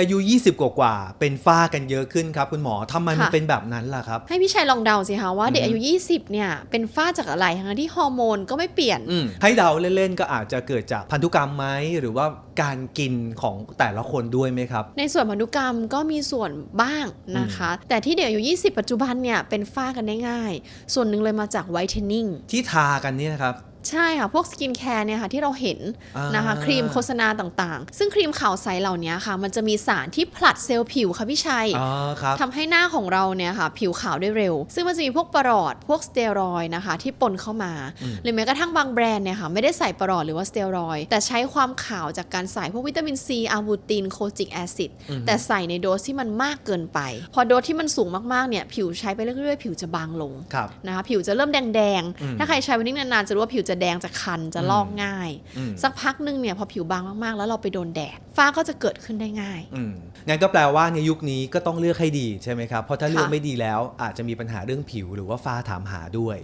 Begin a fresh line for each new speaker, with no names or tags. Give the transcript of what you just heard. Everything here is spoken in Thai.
อายุ 20 กว่ากว่าๆเป็นฝ้ากันเยอะขึ้นครับคุณหมอทำไมมัน
ค่ะ
เป็นแบบนั้นล่ะครับ
ให้พี่ชัยลองเดาสิคะว่าเด็ก
อือฮึ
อายุ 20 เนี่ย เป็นฝ้าจากอะไรทั้งที่ฮอร์โมนก็ไม่เปลี่ยน
อืมให้เดาเล่นๆก็อาจจะเกิดจากพันธุกรรมไหมหรือว่าการกินของแต่ละคนด้วยไหมครับ
ในส่วนพันธุกรรมก็มีส่วนบ้างนะคะ แต่ที่เด็กอายุ 20 ปัจจุบันเนี่ย เป็นฝ้ากันได้ง่าย ส่วนหนึ่งเลยมาจากไวท์เทนนิ่ง
ที่ทากันเนี่ยนะครับ
ใช่ค่ะ พวกสกินแคร์เนี่ยค่ะที่เราเห็น
อ่าน
นะคะ ครีมโฆษณาต่างๆ ซึ่งครีมขาวใสเหล่านี้ค่ะ มันจะมีสารที่ผลัดเซลล์ผิวค่ะพี่ชัย
อ๋อครับ
ทำให้หน้าของเราเนี่ยค่ะ ผิวขาวได้เร็ว ซึ่งมันจะมีพวกประหลอดพวกสเตียรอยด์นะคะ ที่ปนเข้ามา
อืม
หรือแม้กระทั่งบางแบรนด์เนี่ยค่ะไม่ได้ใส่ประหลอดหรือว่าสเตียรอยด์แต่ใช้ความขาวจากการใส่พวกวิตามินซีอาร์บูตินโคจิกแอซิดแต่ใส่ในโดสที่มันมากเกินไป พอโดสที่มันสูงมากๆเนี่ยผิวใช้ไปเรื่อยๆ ผิวจะบางลง
ครับ
นะคะผิวจะเริ่มแดง
อืม
ๆถ้าใครใช้วันนี้นานๆจะรู้ว่าผิวจะแดงจะคันจะลอกง่าย
อืม
สักพักหนึงเนี่ยพอผิวบางมากๆ แล้วเราไปโดนแดดฝ้าก็จะเกิดขึ้นได้ง่าย
อืมงั้นก็แปลว่าในยุคนี้ก็ต้องเลือกให้ดีใช่ไหมครับเพราะถ้าเลือก
ค่ะ
ไม่ดีแล้วอาจจะมีปัญหาเรื่องผิวหรือว่าฝ้าถามหาด้วย